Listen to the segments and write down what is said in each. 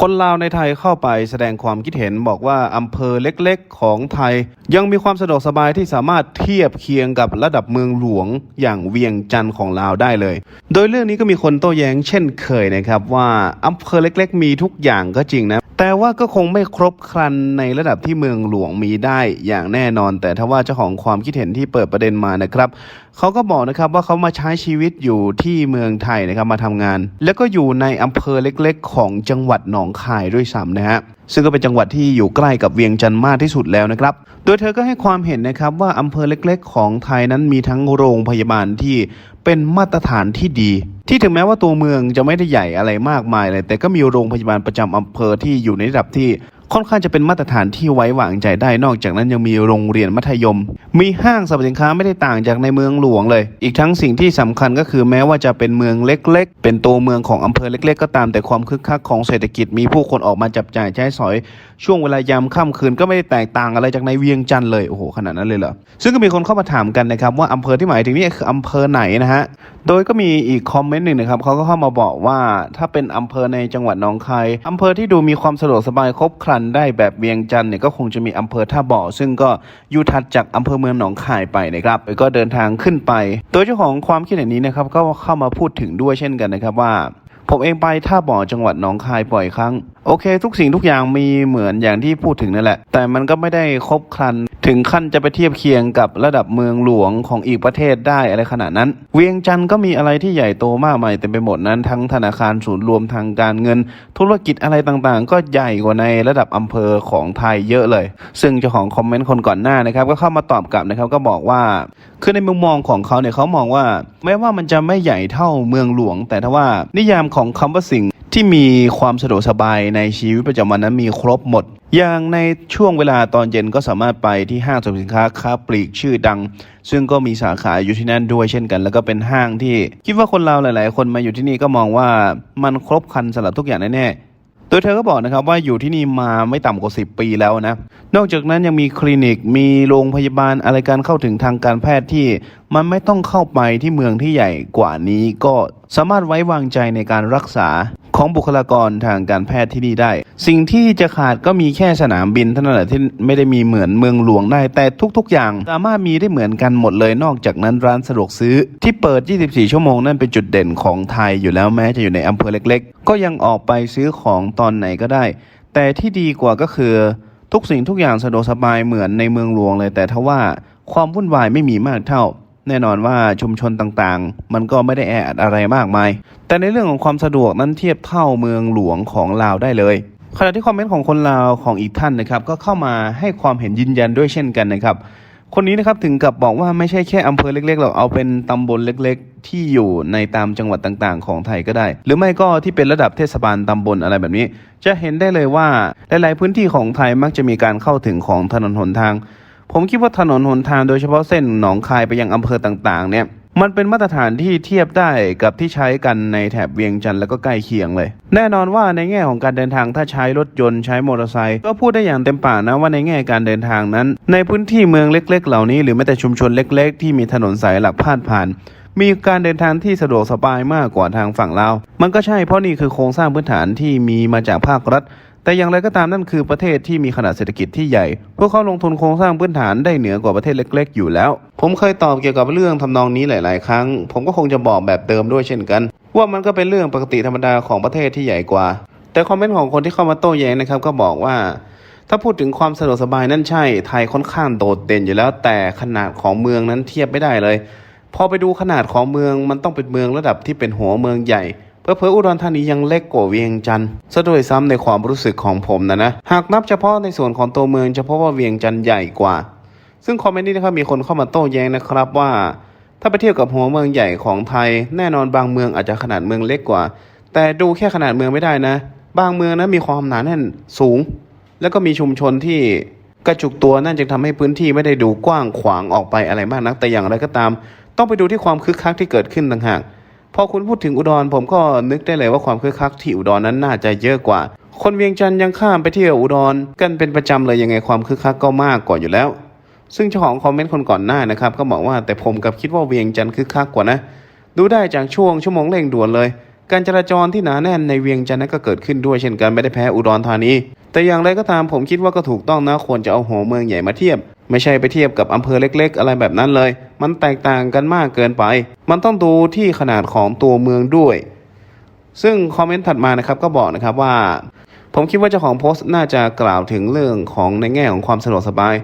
คนลาวในไทยเข้าไปแสดงความคิดเห็นบอกว่าอำเภอเล็กๆ ของไทย ยังมีความสะดวกสบายที่สามารถเทียบเคียงกับระดับเมืองหลวงอย่างเวียงจันทร์ของลาวได้เลย โดยเรื่องนี้ก็มีคนโต้แย้งเช่นเคยนะครับว่าอำเภอเล็ก ๆ มีทุกอย่างก็จริงนะแต่ว่าก็คงไม่ครบครันในระดับที่เมืองหลวงมีได้อย่างแน่นอน แต่ถ้าว่าเจ้าของความคิดเห็นที่เปิดประเด็นมานะครับเขาก็บอกนะครับว่าเขามาใช้ชีวิตอยู่ที่เมืองไทยนะครับมาทำงาน แล้วก็อยู่ในอำเภอเล็กๆ ของจังหวัดหนองคายด้วยซ้ำนะฮะซึ่งก็เป็นจังหวัดที่อยู่ใกล้กับเวียงจันทร์มากที่สุดแล้วนะครับ โดยเธอก็ให้ความเห็นนะครับว่าอำเภอเล็กๆ ของไทยนั้นมีทั้งโรงพยาบาลที่เป็นมาตรฐานที่ดี ที่ถึงแม้ว่าตัวเมืองจะไม่ได้ใหญ่อะไรมากมายเลยแต่ก็มีโรงพยาบาลประจำอำเภอที่อยู่ในระดับที่ค่อนข้างจะเป็นมาตรฐานที่ไว้วางใจได้นอกจากนั้นยังมีโรงเรียนมัธยม มีห้างสรรพสินค้าไม่ได้ต่างจากในเมืองหลวงเลย อีกทั้งสิ่งที่สำคัญก็คือแม้ว่าจะเป็นเมืองเล็ก ๆ เป็นตัวเมืองของอำเภอเล็ก ๆ ก็ตามแต่ความคึกคักของเศรษฐกิจมีผู้คนออกมาจับจ่ายใช้สอย ช่วงเวลายามค่ำคืนก็ไม่ได้แตกต่างอะไรจากในเวียงจันทร์เลยโอ้โหขนาดนั้นเลยเหรอซึ่งก็มีคนเข้ามาถามกันนะครับว่าอำเภอที่หมายถึงนี่คืออำเภอไหนนะฮะ โดยก็มีอีกคอมเมนต์หนึ่งนะครับเขาก็เข้ามาบอกว่าถ้าเป็นอำเภอในจังหวัดหนองคายอำเภอที่ดูมีความสะดวกสบายครบครันได้แบบเวียงจันทร์เนี่ยก็คงจะมีอำเภอท่าบ่อ ซึ่งก็อยู่ถัดจากอำเภอเมืองหนองคายไปนะครับแล้วก็เดินทางขึ้นไป โดยเจ้าของความคิดเห็นนี้นะครับก็เข้ามาพูดถึงด้วยเช่นกันนะครับว่า ผมเองไปท่าบ่อจังหวัดหนองคายบ่อยครั้ง โอเค ทุกสิ่งทุกอย่างมีเหมือนอย่างที่พูดถึงนั่นแหละ แต่มันก็ไม่ได้ครบครัน ถึงขั้นจะไปเทียบเคียงกับระดับเมืองหลวงของอีกประเทศได้อะไรขนาดนั้น เวียงจันทร์ก็มีอะไรที่ใหญ่โตมากมายเต็มไปหมดนั้น ทั้งธนาคารศูนย์รวมทางการเงิน ธุรกิจอะไรต่างๆ ก็ใหญ่กว่าในระดับอำเภอของไทยเยอะเลย ซึ่งเจ้าของคอมเมนต์คนก่อนหน้านะครับก็เข้ามาตอบกลับนะครับก็บอกว่าคือในมุมมองของเขาเนี่ยเขามองว่าแม้ว่ามันจะไม่ใหญ่เท่าเมืองหลวง แต่ถ้าว่านิยามของคำว่าสิ่ง ที่มีความสะดวกสบายในชีวิตประจำวันนั้นมีครบหมด อย่างในช่วงเวลาตอนเย็นก็สามารถไปที่ห้างสรรพสินค้าค้าปลีกชื่อดัง ซึ่งก็มีสาขาอยู่ที่นั่นด้วยเช่นกัน แล้วก็เป็นห้างที่คิดว่าคนเราหลาย ๆ คนมาอยู่ที่นี่ก็มองว่ามันครบครันสำหรับทุกอย่างแน่ๆโดยเธอก็บอกนะครับว่าอยู่ที่นี่มาไม่ต่ำกว่า 10 ปีแล้วนะ นอกจากนั้นยังมีคลินิก มีโรงพยาบาลอะไรการเข้าถึงทางการแพทย์ที่มันไม่ต้องเข้าไปที่เมืองที่ใหญ่กว่านี้ก็สามารถไว้วางใจในการรักษา ของบุคลากรทางการแพทย์ที่นี่ได้ สิ่งที่จะขาดก็มีแค่สนามบินเท่านั้นแหละที่ไม่ได้มีเหมือนเมืองหลวงได้ แต่ทุก ๆ อย่างสามารถมีได้เหมือนกันหมดเลยนอกจากนั้นร้านสะดวกซื้อ ที่เปิด 24 ชั่วโมงนั่นเป็นจุดเด่นของไทยอยู่แล้วแม้จะอยู่ในอำเภอเล็ก ๆ ก็ยังออกไปซื้อของตอนไหนก็ได้ แต่ที่ดีกว่าก็คือทุกสิ่งทุกอย่างสะดวกสบายเหมือนในเมืองหลวงเลย แต่ทว่าความวุ่นวายไม่มีมากเท่า แน่นอนว่าชุมชนต่างๆ มันก็ไม่ได้แออัดอะไรมากมาย แต่ในเรื่องของความสะดวกนั้นเทียบเท่าเมืองหลวงของลาวได้เลยขณะที่คอมเมนต์ของคนลาวของอีกท่านนะครับ ก็เข้ามาให้ความเห็นยืนยันด้วยเช่นกันนะครับ คนนี้นะครับถึงกับบอกว่าไม่ใช่แค่อำเภอเล็กๆหรอกเอาเป็นตำบลเล็กๆ ที่อยู่ในตามจังหวัดต่างๆ ของไทยก็ได้ หรือไม่ก็ที่เป็นระดับเทศบาลตำบลอะไรแบบนี้ จะเห็นได้เลยว่าหลายๆพื้นที่ของไทยมักจะมีการเข้าถึงของถนนหนทาง ผมคิดว่าถนนหนทางโดยเฉพาะเส้นหนองคายไปยังอำเภอต่างๆ เนี่ยมันเป็นมาตรฐานที่เทียบได้กับที่ใช้กันในแถบเวียงจันทร์แล้วก็ใกล้เคียงเลย แน่นอนว่าในแง่ของการเดินทางถ้าใช้รถยนต์ใช้มอเตอร์ไซค์ก็พูดได้อย่างเต็มปากนะว่าในแง่การเดินทางนั้น ในพื้นที่เมืองเล็ก ๆ เหล่านี้หรือแม้แต่ชุมชนเล็ก ๆ ที่มีถนนสายหลักพาดผ่าน มีการเดินทางที่สะดวกสบายมากกว่าทางฝั่งลาวมันก็ใช่เพราะนี่คือโครงสร้างพื้นฐานที่มีมาจากภาครัฐ แต่อย่างไรก็ตามนั่นคือประเทศที่มีขนาดเศรษฐกิจที่ใหญ่ พวกเขาลงทุนโครงสร้างพื้นฐานได้เหนือกว่าประเทศเล็ก ๆ อยู่แล้ว ผมเคยตอบเกี่ยวกับเรื่องทำนองนี้หลาย ๆ ครั้ง ผมก็คงจะบอกแบบเดิมด้วยเช่นกัน ว่ามันก็เป็นเรื่องปกติธรรมดาของประเทศที่ใหญ่กว่า แต่คอมเมนต์ของคนที่เข้ามาโต้แย้งนะครับก็บอกว่า ถ้าพูดถึงความสะดวกสบายนั่นใช่ ไทยค่อนข้างโดดเด่นอยู่แล้ว แต่ขนาดของเมืองนั้นเทียบไม่ได้เลย พอไปดูขนาดของเมืองมันต้องเป็นเมืองระดับที่เป็นหัวเมืองใหญ่ เพื่อเพออุดรธานียังเล็กกว่าเวียงจันทร์ซะด้วยซ้ำในความรู้สึกของผมนะนะ หากนับเฉพาะในส่วนของตัวเมืองเฉพาะว่าเวียงจันทร์ใหญ่กว่า ซึ่งคอมเมนต์นี้นะครับมีคนเข้ามาโต้แย้งนะครับว่า ถ้าไปเทียบกับหัวเมืองใหญ่ของไทย แน่นอนบางเมืองอาจจะขนาดเมืองเล็กกว่า แต่ดูแค่ขนาดเมืองไม่ได้นะ บางเมืองนะมีความหนาแน่นสูง แล้วก็มีชุมชนที่กระจุกตัวนั่นจึงทำให้พื้นที่ไม่ได้ดูกว้างขวางออกไปอะไรมากนักแต่อย่างไรก็ตาม ต้องไปดูที่ความคึกคักที่เกิดขึ้นต่างหาก พอคุณพูดถึงอุดรผมก็นึกได้เลยว่าความคึกคักที่อุดรนั้นน่าจะเยอะกว่า คนเวียงจันทร์ยังข้ามไปเที่ยวอุดรกันเป็นประจำเลยยังไงความคึกคักก็มากกว่าอยู่แล้ว ซึ่งเจ้าของคอมเมนต์คนก่อนหน้านะครับก็บอกว่าแต่ผมกับคิดว่าเวียงจันทร์คึกคักกว่านะ ดูได้จากช่วงชั่วโมงเร่งด่วนเลย การจราจรที่หนาแน่นในเวียงจันทร์นั้นก็เกิดขึ้นด้วยเช่นกันไม่ได้แพ้อุดรธานี แต่อย่างไรก็ตามผมคิดว่าก็ถูกต้องนะควรจะเอาหัวเมืองใหญ่มาเทียบ ไม่ใช่ไปเทียบกับอำเภอเล็ก ๆ อะไรแบบนั้นเลย มันแตกต่างกันมากเกินไป มันต้องดูที่ขนาดของตัวเมืองด้วย ซึ่งคอมเมนต์ถัดมานะครับก็บอกนะครับว่า ผมคิดว่าเจ้าของโพสต์น่าจะกล่าวถึงเรื่องของในแง่ของความสะดวกสบาย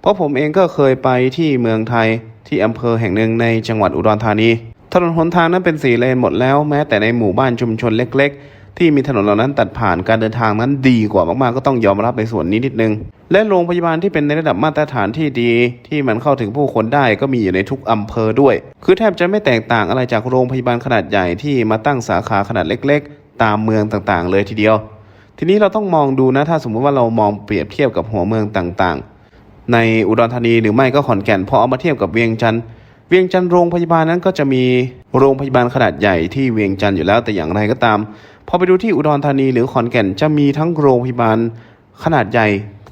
เพราะผมเองก็เคยไปที่เมืองไทยที่อำเภอแห่งหนึ่งในจังหวัดอุดรธานีถนนหนทางนั้นเป็นสีเลนหมดแล้วแม้แต่ในหมู่บ้านชุมชนเล็ก ๆ ที่มีถนนเหล่านั้นตัดผ่านการเดินทางนั้นดีกว่ามากๆ ก็ต้องยอมรับในส่วนนี้นิดนึง และโรงพยาบาลที่เป็นในระดับมาตรฐานที่ดี ที่มันเข้าถึงผู้คนได้ก็มีอยู่ในทุกอำเภอด้วย คือแทบจะไม่แตกต่างอะไรจากโรงพยาบาลขนาดใหญ่ที่มาตั้งสาขาขนาดเล็ก ๆ ตามเมืองต่างๆ เลยทีเดียว ทีนี้เราต้องมองดูนะถ้าสมมุติว่าเรามองเปรียบเทียบกับหัวเมืองต่างๆ ในอุดรธานีหรือไม่ก็ขอนแก่นพอเอามาเทียบกับเวียงจันทร์เวียงจันทร์โรงพยาบาลนั้นก็จะมีโรงพยาบาลขนาดใหญ่ที่เวียงจันทร์อยู่แล้วแต่อย่างไรก็ตาม พอไปดูที่อุดรธานีหรือขอนแก่นจะมีทั้งโรงพยาบาลขนาดใหญ่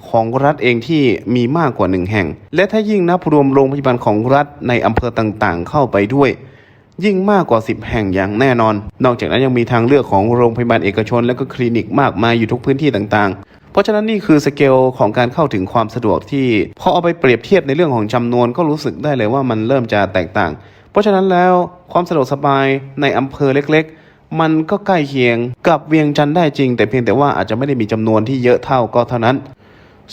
ของรัฐเองที่มีมากกว่าหนึ่งแห่ง และถ้ายิ่งนับรวมโรงพยาบาลของรัฐในอำเภอต่างๆ เข้าไปด้วย ยิ่งมากกว่า 10 แห่งอย่างแน่นอน นอกจากนั้นยังมีทางเลือกของโรงพยาบาลเอกชน และก็คลินิกมากมายอยู่ทุกพื้นที่ต่างๆ เพราะฉะนั้นนี่คือสเกลของการเข้าถึงความสะดวกที่พอเอาไปเปรียบเทียบในเรื่องของจำนวนก็รู้สึกได้เลยว่ามันเริ่มจะแตกต่าง เพราะฉะนั้นแล้วความสะดวกสบายในอำเภอเล็กๆ มันก็ใกล้เคียงกับเวียงจันทร์ได้จริง แต่เพียงแต่ว่าอาจจะไม่ได้มีจำนวนที่เยอะเท่าก็เท่านั้น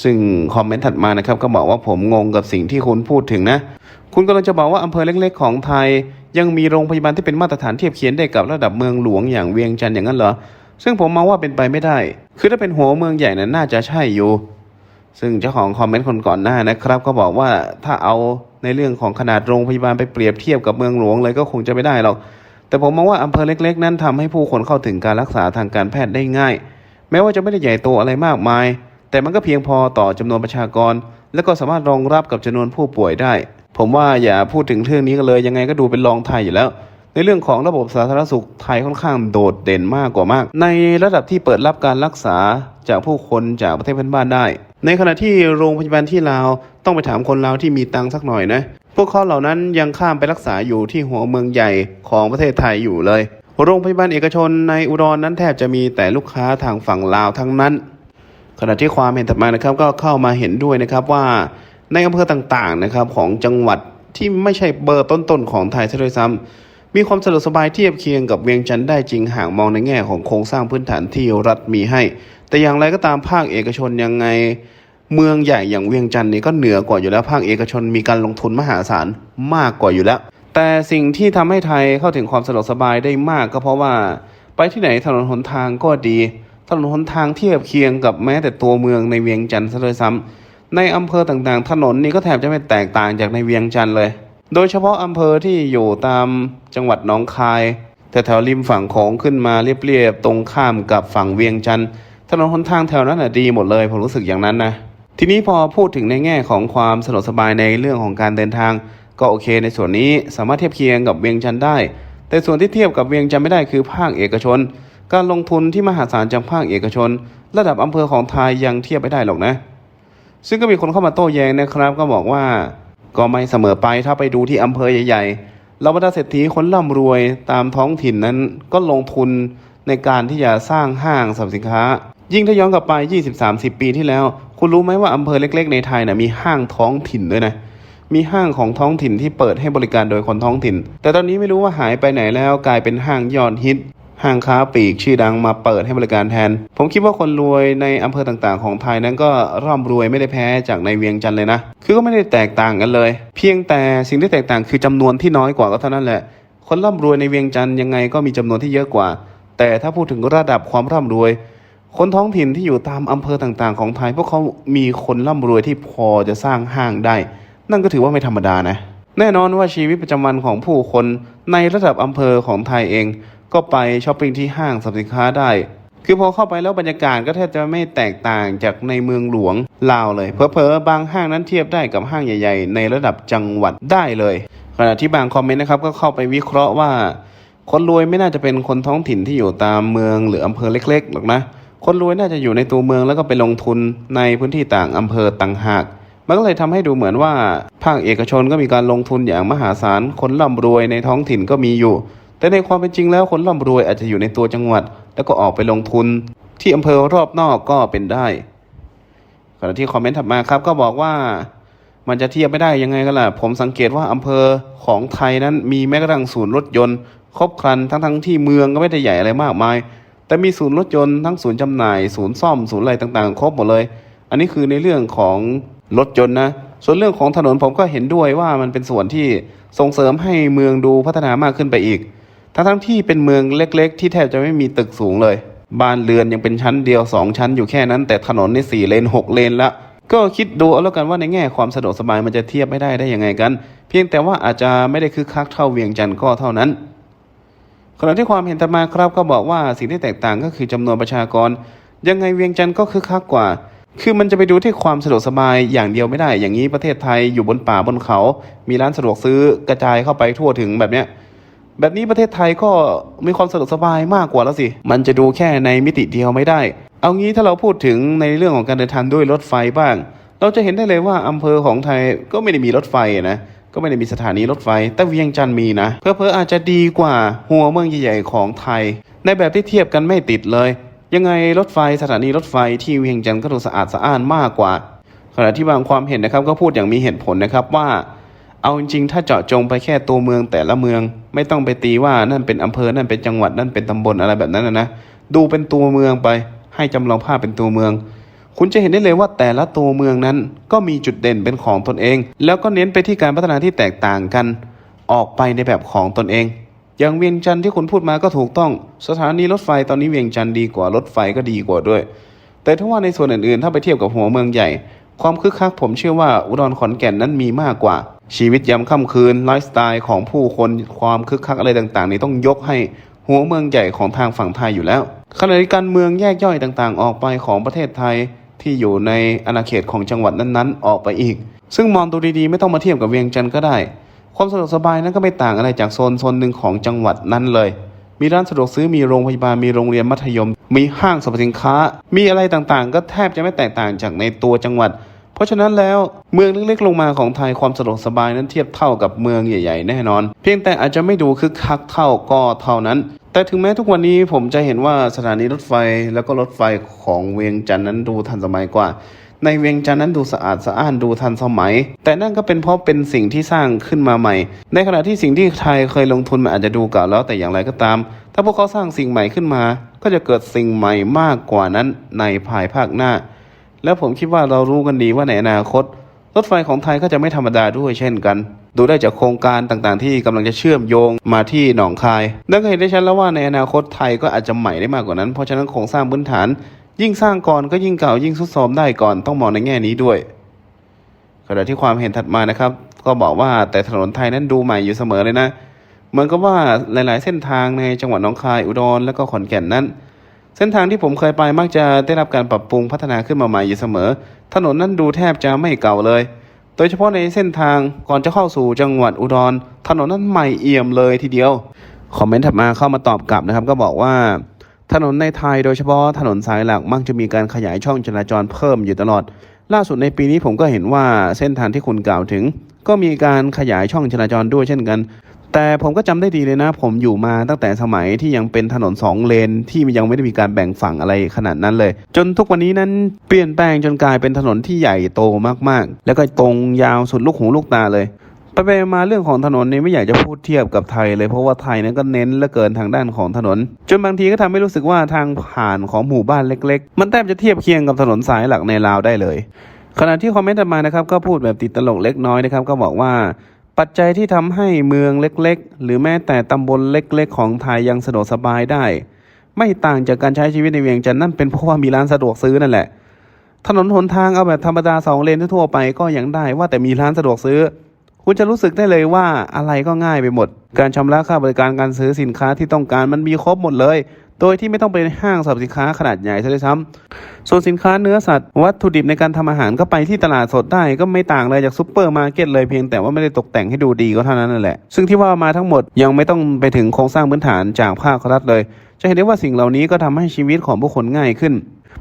ซึ่งคอมเมนต์ถัดมานะครับก็บอกว่าผมงงกับสิ่งที่คุณพูดถึงนะ คุณกำลังจะบอกว่าอำเภอเล็ก ๆ ของไทย ยังมีโรงพยาบาลที่เป็นมาตรฐานเทียบเคียงได้กับระดับเมืองหลวงอย่างเวียงจันทร์อย่างนั้นเหรอซึ่งผมมองว่าเป็นไปไม่ได้ คือถ้าเป็นหัวเมืองใหญ่นั้นน่าจะใช่อยู่ ซึ่งเจ้าของคอมเมนต์คนก่อนหน้านะครับ ก็บอกว่าถ้าเอาในเรื่องของขนาดโรงพยาบาลไปเปรียบเทียบกับเมืองหลวงเลยก็คงจะไม่ได้หรอก แต่ผมมองว่าอำเภอเล็กๆ นั้นทำให้ผู้คนเข้าถึงการรักษาทางการแพทย์ได้ง่าย แม้ว่าจะไม่ได้ใหญ่โตอะไรมากมาย แต่มันก็เพียงพอต่อจำนวนประชากร และก็สามารถรองรับกับจำนวนผู้ป่วยได้ ผมว่าอย่าพูดถึงเรื่องนี้กันเลยยังไงก็ดูเป็นรองไทยอยู่แล้ว ในเรื่องของระบบสาธารณสุขไทยค่อนข้างโดดเด่นมากกว่ามาก ในระดับที่เปิดรับการรักษาจากผู้คนจากประเทศเพื่อนบ้านได้ ในขณะที่โรงพยาบาลที่ลาวต้องไปถามคนลาวที่มีตังสักหน่อยนะ วกเขาเหล่านั้นยังข้ามไปรักษาอยู่ที่หัวเมืองใหญ่ของประเทศไทยอยู่เลย โรงพยาบาลเอกชนในอุดรนั้นแทบจะมีแต่ลูกค้าทางฝั่งลาวทั้งนั้น ขณะที่ความเห็นถัดมานะครับก็เข้ามาเห็นด้วยนะครับว่าในอำเภอต่างๆนะครับของจังหวัดที่ไม่ใช่เบอร์ต้นๆของไทยซะด้วยซ้ำมีความสะดวกสบายเทียบเคียงกับเวียงจันทร์ได้จริงหากมองในแง่ของโครงสร้างพื้นฐานที่รัฐมีให้ แต่อย่างไรก็ตามภาคเอกชนยังไง เมืองใหญ่อย่างเวียงจันทร์นี่ก็เหนือกว่าอยู่แล้วภาคเอกชนมีการลงทุนมหาศาลมากกว่าอยู่แล้ว แต่สิ่งที่ทำให้ไทยเข้าถึงความสะดวกสบายได้มากก็เพราะว่า ไปที่ไหนถนนหนทางก็ดี ถนนหนทางเทียบเคียงกับแม้แต่ตัวเมืองในเวียงจันทร์ซะด้วยซ้ำในอำเภอต่างๆ ถนนนี่ก็แทบจะไม่แตกต่างจากในเวียงจันทร์เลย โดยเฉพาะอำเภอที่อยู่ตามจังหวัดหนองคายแถวๆริมฝั่งโขงขึ้นมาเรียบๆตรงข้ามกับฝั่งเวียงจันทร์ถนนหนทางแถวนั้นน่ะดีหมดเลยผมรู้สึกอย่างนั้นนะ ทีนี้พอพูดถึงในแง่ของความสะดวกสบายในเรื่องของการเดินทาง ก็โอเค ในส่วนนี้สามารถเทียบเคียงกับเวียงจันทร์ได้ แต่ส่วนที่เทียบกับเวียงจันทร์ไม่ได้คือภาคเอกชน การลงทุนที่มหาศาลจากภาคเอกชน ระดับอำเภอของไทยยังเทียบไม่ได้หรอกนะ ซึ่งก็มีคนเข้ามาโต้แย้งนะครับ ก็บอกว่า ก็ไม่เสมอไปถ้าไปดูที่อำเภอใหญ่ๆเราบรรดาเศรษฐีคนร่ำรวยตามท้องถิ่นนั้นก็ลงทุนในการที่จะสร้างห้างสรรพสินค้า ยิ่งถ้าย้อนกลับไป 20-30 ปีที่แล้ว คุณรู้ไหมว่าอำเภอเล็ก ๆ ในไทยนะมีห้างท้องถิ่นด้วยนะมีห้างของท้องถิ่นที่เปิดให้บริการโดยคนท้องถิ่น แต่ตอนนี้ไม่รู้ว่าหายไปไหนแล้วกลายเป็นห้างยอดฮิต ห้างค้าปลีกชื่อดังมาเปิดให้บริการแทน ผมคิดว่าคนรวยในอำเภอต่างๆ ของไทยนั้นก็ร่ำรวยไม่ได้แพ้จากในเวียงจันทร์เลยนะ คือก็ไม่ได้แตกต่างกันเลย เพียงแต่สิ่งที่แตกต่างคือจำนวนที่น้อยกว่าก็เท่านั้นแหละ คนร่ำรวยในเวียงจันทร์ยังไงก็มีจำนวนที่เยอะกว่า แต่ถ้าพูดถึงระดับความร่ำรวย คนท้องถิ่นที่อยู่ตามอำเภอต่างๆ ของไทย พวกเขามีคนร่ำรวยที่พอจะสร้างห้างได้ นั่นก็ถือว่าไม่ธรรมดานะ แน่นอนว่าชีวิตประจำวันของผู้คนในระดับอำเภอของไทยเอง ก็ไปช้อปปิ้งที่ห้างสรรพสินค้าได้ คือพอเข้าไปแล้วบรรยากาศก็แทบจะไม่แตกต่างจากในเมืองหลวงลาวเลย เพอๆบางห้างนั้นเทียบได้กับห้างใหญ่ ๆ ในระดับจังหวัดได้เลย ขณะที่บางคอมเมนต์นะครับก็เข้าไปวิเคราะห์ว่า คนรวยไม่น่าจะเป็นคนท้องถิ่นที่อยู่ตามเมืองหรืออำเภอเล็กๆหรอกนะ คนรวยน่าจะอยู่ในตัวเมืองแล้วก็ไปลงทุนในพื้นที่ต่างอำเภอต่างหากมันก็เลยทำให้ดูเหมือนว่าภาคเอกชนก็มีการลงทุนอย่างมหาศาล คนร่ำรวยในท้องถิ่นก็มีอยู่ แต่ในความเป็นจริงแล้วคนร่ำรวยอาจจะอยู่ในตัวจังหวัด แล้วก็ออกไปลงทุน ที่อำเภอรอบนอกก็เป็นได้ขณะที่คอมเมนต์ถัดมาครับก็บอกว่ามันจะเทียบไม่ได้ยังไงกันล่ะ ผมสังเกตว่าอำเภอของไทยนั้นมีแม้กระทั่งศูนย์รถยนต์ ครบครันทั้งทั้งที่เมืองก็ไม่ได้ใหญ่อะไรมากมาย แต่มีศูนย์รถยนต์ทั้งศูนย์จำหน่าย ศูนย์ซ่อมศูนย์อะไรต่างๆ ครบหมดเลย อันนี้คือในเรื่องของรถยนต์นะ ส่วนเรื่องของถนนผมก็เห็นด้วยว่ามันเป็นส่วนที่ส่งเสริมให้เมืองดูพัฒนามากขึ้นไปอีก ทั้งทั้งที่เป็นเมืองเล็ก ๆ ที่แทบจะไม่มีตึกสูงเลย บ้านเรือนยังเป็นชั้นเดียวสองชั้นอยู่แค่นั้นแต่ถนนนี่สี่เลนหกเลนละก็คิดดูเอาแล้วกันว่าในแง่ความสะดวกสบายมันจะเทียบไม่ได้ได้ยังไงกัน เพียงแต่ว่าอาจจะไม่ได้คึกคักเท่าเวียงจันทร์ก็เท่านั้น ขณะที่ความเห็นต่อมาครับก็บอกว่าสิ่งที่แตกต่างก็คือจำนวนประชากร ยังไงเวียงจันทร์ก็คึกคักกว่า คือมันจะไปดูที่ความสะดวกสบายอย่างเดียวไม่ได้ อย่างนี้ประเทศไทยอยู่บนป่าบนเขา มีร้านสะดวกซื้อกระจายเข้าไปทั่วถึงแบบเนี้ยแบบนี้ประเทศไทยก็มีความสะดวกสบายมากกว่าแล้วสิ มันจะดูแค่ในมิติเดียวไม่ได้ เอางี้ถ้าเราพูดถึงในเรื่องของการเดินทางด้วยรถไฟบ้าง เราจะเห็นได้เลยว่าอำเภอของไทยก็ไม่ได้มีรถไฟนะ ก็ไม่ได้มีสถานีรถไฟ แต่เวียงจันทร์มีนะ เพอเพอๆอาจจะดีกว่าหัวเมืองใหญ่ๆของไทย ในแบบที่เทียบกันไม่ติดเลย ยังไงรถไฟสถานีรถไฟที่เวียงจันทร์ก็ดูสะอาดสะอ้านมากกว่า ขณะที่บางความเห็นนะครับก็พูดอย่างมีเหตุผลนะครับว่า เอาจริงๆถ้าเจาะจงไปแค่ตัวเมืองแต่ละเมือง ไม่ต้องไปตีว่านั่นเป็นอำเภอนั่นเป็นจังหวัดนั่นเป็นตำบลอะไรแบบนั้นนะนะดูเป็นตัวเมืองไป ให้จำลองภาพเป็นตัวเมือง คุณจะเห็นได้เลยว่าแต่ละตัวเมืองนั้นก็มีจุดเด่นเป็นของตนเอง แล้วก็เน้นไปที่การพัฒนาที่แตกต่างกัน ออกไปในแบบของตนเอง อย่างเวียงจันทร์ที่คุณพูดมาก็ถูกต้อง สถานีรถไฟตอนนี้เวียงจันทร์ดีกว่ารถไฟก็ดีกว่าด้วย แต่ถ้าว่าในส่วนอื่นๆ ถ้าไปเทียบกับหัวเมืองใหญ่ ความคึกคักผมเชื่อว่าอุดรขอนแก่นนั้นมีมากกว่า ชีวิตยามค่ำคืนไลฟ์สไตล์ของผู้คนความคึกคักอะไรต่างๆนี่ต้องยกให้หัวเมืองใหญ่ของทางฝั่งไทยอยู่แล้วขณะที่การเมืองแยกย่อยต่างๆ ออกไปของประเทศไทย ที่อยู่ในอาณาเขตของจังหวัดนั้นๆ ออกไปอีก ซึ่งมองดูดีๆ ไม่ต้องมาเทียบกับเวียงจันทร์ก็ได้ ความสะดวกสบายนั้นก็ไม่ต่างอะไรจากโซนโซนหนึ่งของจังหวัดนั้นเลย มีร้านสะดวกซื้อมีโรงพยาบาลมีโรงเรียนมัธยม มีห้างสรรพสินค้า มีอะไรต่างๆ ก็แทบจะไม่แตกต่างจากในตัวจังหวัด เพราะฉะนั้นแล้วเมืองเล็กๆลงมาของไทยความสะดวกสบายนั้นเทียบเท่ากับเมืองใหญ่ๆแน่นอน เพียงแต่อาจจะไม่ดูคึกคักเท่าก็เท่านั้น แต่ถึงแม้ทุกวันนี้ผมจะเห็นว่าสถานีรถไฟแล้วก็รถไฟของเวียงจันทร์นั้นดูทันสมัยกว่าในเวียงจันทร์นั้นดูสะอาดสะอ้านดูทันสมัย แต่นั่นก็เป็นเพราะเป็นสิ่งที่สร้างขึ้นมาใหม่ ในขณะที่สิ่งที่ไทยเคยลงทุนมันอาจจะดูเก่าแล้วแต่อย่างไรก็ตาม ถ้าพวกเขาสร้างสิ่งใหม่ขึ้นมา ก็จะเกิดสิ่งใหม่มากกว่านั้นในภายภาคหน้า แล้วผมคิดว่าเรารู้กันดีว่าในอนาคต รถไฟของไทยก็จะไม่ธรรมดาด้วยเช่นกัน ดูได้จากโครงการต่างๆ ที่กำลังจะเชื่อมโยงมาที่หนองคายนั่นก็เห็นได้ชัดแล้วว่าในอนาคตไทยก็อาจจะใหม่ได้มากกว่านั้น เพราะฉะนั้นโครงสร้างพื้นฐาน ยิ่งสร้างก่อนก็ยิ่งเก่ายิ่งทุดโทรมได้ก่อนต้องมองในแง่นี้ด้วยขณะที่ความเห็นถัดมานะครับ ก็บอกว่าแต่ถนนไทยนั้นดูใหม่อยู่เสมอเลยนะเหมือนกับว่าหลาย ๆ เส้นทางในจังหวัดหนองคายอุดรและก็ขอนแก่นนั้น เส้นทางที่ผมเคยไปมักจะได้รับการปรับปรุงพัฒนาขึ้นมาใหม่อยู่เสมอ ถนนนั้นดูแทบจะไม่เก่าเลย โดยเฉพาะในเส้นทางก่อนจะเข้าสู่จังหวัดอุดร ถนนนั้นใหม่เอี่ยมเลยทีเดียว คอมเมนต์ถัดมาเข้ามาตอบกลับนะครับ ก็บอกว่า ถนนในไทยโดยเฉพาะถนนสายหลักมักจะมีการขยายช่องจราจรเพิ่มอยู่ตลอด ล่าสุดในปีนี้ผมก็เห็นว่าเส้นทางที่คุณกล่าวถึง ก็มีการขยายช่องจราจรด้วยเช่นกัน แต่ผมก็จำได้ดีเลยนะ ผมอยู่มาตั้งแต่สมัยที่ยังเป็นถนนสองเลนที่ยังไม่ได้มีการแบ่งฝั่งอะไรขนาดนั้นเลย จนทุกวันนี้นั้นเปลี่ยนแปลงจนกลายเป็นถนนที่ใหญ่โตมากๆ แล้วก็ตรงยาวสุดลูกหูลูกตาเลยไปไปมาเรื่องของถนนนี่ไม่อยากจะพูดเทียบกับไทยเลยเพราะว่าไทยนั้นก็เน้นเหลือเกินทางด้านของถนน จนบางทีก็ทำให้รู้สึกว่าทางผ่านของหมู่บ้านเล็ก ๆ มันแทบจะเทียบเคียงกับถนนสายหลักในลาวได้เลยขณะที่คอมเมนต์ถัดมานะครับก็พูดแบบติดตลกเล็กน้อยนะครับก็บอกว่า ปัจจัยที่ทำให้เมืองเล็กๆ หรือแม้แต่ตำบลเล็กๆ ของไทยยังสะดวกสบายได้ ไม่ต่างจากการใช้ชีวิตในเวียงจันทร์นั่นเป็นเพราะว่ามีร้านสะดวกซื้อนั่นแหละ ถนนหนทางเอาแบบธรรมดาสองเลนทั่วไปก็ยังได้ว่าแต่มีร้านสะดวกซื้อ คุณจะรู้สึกได้เลยว่าอะไรก็ง่ายไปหมด การชำระค่าบริการการซื้อสินค้าที่ต้องการมันมีครบหมดเลย โดยที่ไม่ต้องไปห้างสรรพสินค้าขนาดใหญ่ซะด้วยซ้ำส่วนสินค้าเนื้อสัตว์ วัตถุดิบในการทำอาหารก็ไปที่ตลาดสดได้ก็ไม่ต่างเลยจากซุปเปอร์มาร์เก็ตเลยเพียงแต่ว่าไม่ได้ตกแต่งให้ดูดีก็เท่านั้นนั่นแหละ ซึ่งที่ว่ามาทั้งหมดยังไม่ต้องไปถึงโครงสร้างพื้นฐานจากภาครัฐเลย จะเห็นได้ว่าสิ่งเหล่านี้ก็ทำให้ชีวิตของผู้คนง่ายขึ้น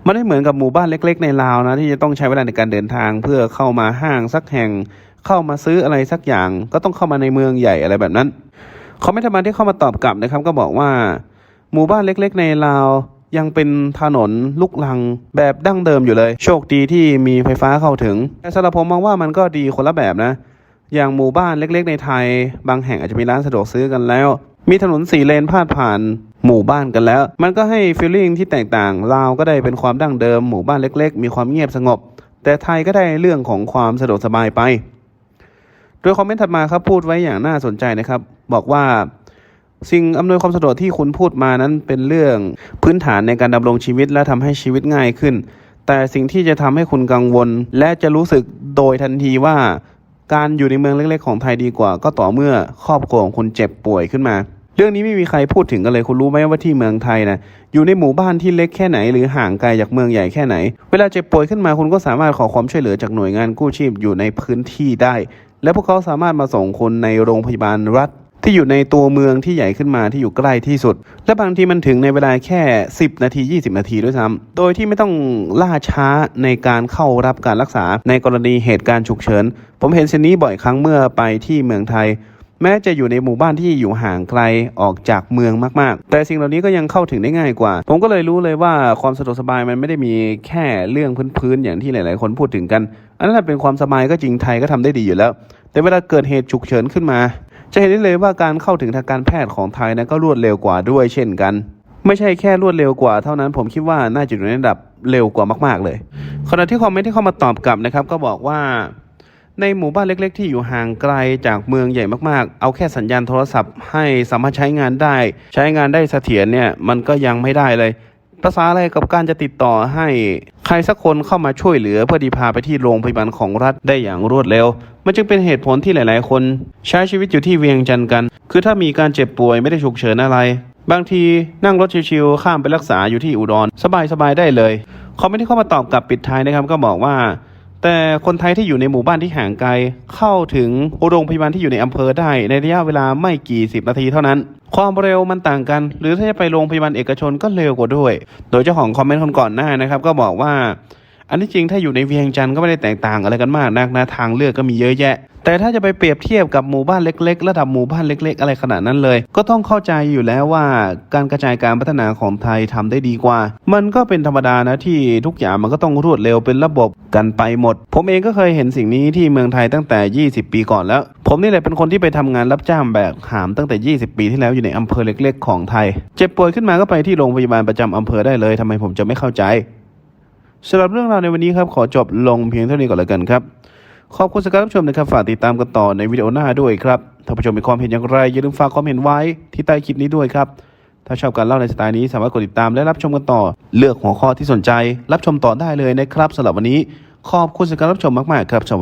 มันไม่เหมือนกับหมู่บ้านเล็ก ๆ ในลาวนะที่จะต้องใช้เวลาในการเดินทางเพื่อเข้ามาห้างสักแห่ง เข้ามาซื้ออะไรสักอย่าง ก็ต้องเข้ามาในเมืองใหญ่อะไรแบบนั้นคอมเมนต์มาที่เข้ามาตอบกลับนะครับ ก็บอกว่า หมู่บ้านเล็กๆ ในลาวยังเป็นถนนลูกลังแบบดั้งเดิมอยู่เลย โชคดีที่มีไฟฟ้าเข้าถึง แต่สำหรับผมมองว่ามันก็ดีคนละแบบนะ อย่างหมู่บ้านเล็ก ๆ ในไทย บางแห่งอาจจะมีร้านสะดวกซื้อกันแล้ว มีถนนสี่เลนพาดผ่านหมู่บ้านกันแล้ว มันก็ให้ฟีลลิ่งที่แตกต่างลาวก็ได้เป็นความดั้งเดิม หมู่บ้านเล็ก ๆ มีความเงียบสงบ แต่ไทยก็ได้เรื่องของความสะดวกสบายไป โดยคอมเมนต์ถัดมาครับพูดไว้อย่างน่าสนใจนะครับ บอกว่า สิ่งอำนวยความสะดวกที่คุณพูดมานั้นเป็นเรื่องพื้นฐานในการดำรงชีวิตและทำให้ชีวิตง่ายขึ้น แต่สิ่งที่จะทำให้คุณกังวล และจะรู้สึกโดยทันทีว่า การอยู่ในเมืองเล็ก ๆ ของไทยดีกว่า ก็ต่อเมื่อครอบครัวของคุณเจ็บป่วยขึ้นมา เรื่องนี้ไม่มีใครพูดถึงกันเลยคุณรู้ไหมว่าที่เมืองไทยนะอยู่ในหมู่บ้านที่เล็กแค่ไหน หรือห่างไกลจากเมืองใหญ่แค่ไหน เวลาเจ็บป่วยขึ้นมาคุณก็สามารถขอความช่วยเหลือจากหน่วยงานกู้ชีพอยู่ในพื้นที่ได้ และพวกเขาสามารถมาส่งคุณในโรงพยาบาลรัฐ ที่อยู่ในตัวเมืองที่ใหญ่ขึ้นมาที่อยู่ใกล้ที่สุด และบางทีมันถึงในเวลาแค่ 10 นาที 20 นาทีด้วยซ้ำโดยที่ไม่ต้องล่าช้าในการเข้ารับการรักษาในกรณีเหตุการณ์ฉุกเฉิน ผมเห็นเช่นนี้บ่อยครั้งเมื่อไปที่เมืองไทย แม้จะอยู่ในหมู่บ้านที่อยู่ห่างไกลออกจากเมืองมากๆ แต่สิ่งเหล่านี้ก็ยังเข้าถึงได้ง่ายกว่า ผมก็เลยรู้เลยว่าความสะดวกสบายมันไม่ได้มีแค่เรื่องพื้นๆอย่างที่หลาย ๆ คนพูดถึงกัน อันนั้นเป็นความสบายก็จริงไทยก็ทำได้ดีอยู่แล้ว แต่เวลาเกิดเหตุฉุกเฉินขึ้นมา จะเห็นได้เลยว่าการเข้าถึงทางการแพทย์ของไทยนะก็รวดเร็วกว่าด้วยเช่นกัน ไม่ใช่แค่รวดเร็วกว่าเท่านั้น ผมคิดว่าน่าจะอยู่ในระดับเร็วกว่ามากๆเลยขณะที่คอมเมนต์ที่เข้ามาตอบกลับนะครับ ก็บอกว่าในหมู่บ้านเล็ก ๆ ที่อยู่ห่างไกลจากเมืองใหญ่มากๆ เอาแค่สัญญาณโทรศัพท์ให้สามารถใช้งานได้ ใช้งานได้เสถียรเนี่ยมันก็ยังไม่ได้เลย ภาษาอะไรกับการจะติดต่อให้ใครสักคนเข้ามาช่วยเหลือเพื่อดีพาไปที่โรงพยาบาลของรัฐได้อย่างรวดเร็ว มันจึงเป็นเหตุผลที่หลาย ๆ คนใช้ชีวิตอยู่ที่เวียงจันทร์กัน คือถ้ามีการเจ็บป่วยไม่ได้ฉุกเฉินอะไร บางทีนั่งรถชิวๆข้ามไปรักษาอยู่ที่อุดรสบายๆได้เลยคอมเมนต์ที่เข้ามาตอบกลับปิดท้ายนะครับก็บอกว่า แต่คนไทยที่อยู่ในหมู่บ้านที่ห่างไกล เข้าถึงโรงพยาบาลที่อยู่ในอำเภอได้ ในระยะเวลาไม่กี่สิบนาทีเท่านั้น ความเร็วมันต่างกัน หรือถ้าจะไปโรงพยาบาลเอกชนก็เร็วกว่าด้วย โดยเจ้าของคอมเมนต์คนก่อนหน้านะครับ ก็บอกว่า อันที่จริงถ้าอยู่ในเวียงจันทร์ก็ไม่ได้แตกต่างอะไรกันมากนักนะทางเลือกก็มีเยอะแยะ แต่ถ้าจะไปเปรียบเทียบกับหมู่บ้านเล็ก ๆ ระดับหมู่บ้านเล็ก ๆ อะไรขนาดนั้นเลย ก็ต้องเข้าใจอยู่แล้วว่าการกระจายการพัฒนาของไทยทำได้ดีกว่า มันก็เป็นธรรมดานะที่ทุกอย่างมันก็ต้องรวดเร็วเป็นระบบกันไปหมด ผมเองก็เคยเห็นสิ่งนี้ที่เมืองไทยตั้งแต่ 20 ปีก่อนแล้ว ผมนี่แหละเป็นคนที่ไปทำงานรับจ้างแบกหามตั้งแต่ 20 ปีที่แล้วอยู่ในอำเภอเล็ก ๆ ของไทย เจ็บป่วยขึ้นมาก็ไปที่โรงพยาบาลประจำอำเภอได้เลยทำไมผมจะไม่เข้าใจ สำหรับเรื่องราวในวันนี้ครับขอจบลงเพียงเท่านี้ก่อนแล้วกันครับ ขอบคุณสำหรับการับชมนะครับฝากติดตามกันต่อในวิดีโอหน้าด้วยครับถ้าผู้ชมมีความเห็นอย่างไร อย่าลืมฝากความเห็นไว้ที่ใต้คลิปนี้ด้วยครับ ถ้าชอบการเล่าในสไตล์นี้สามารถกดติดตามและรับชมกันต่อ เลือกหัวข้อที่สนใจ รับชมต่อได้เลยนะครับสำหรับวันนี้ ขอบคุณสำหรับการรับชมมากๆครับสวัสดี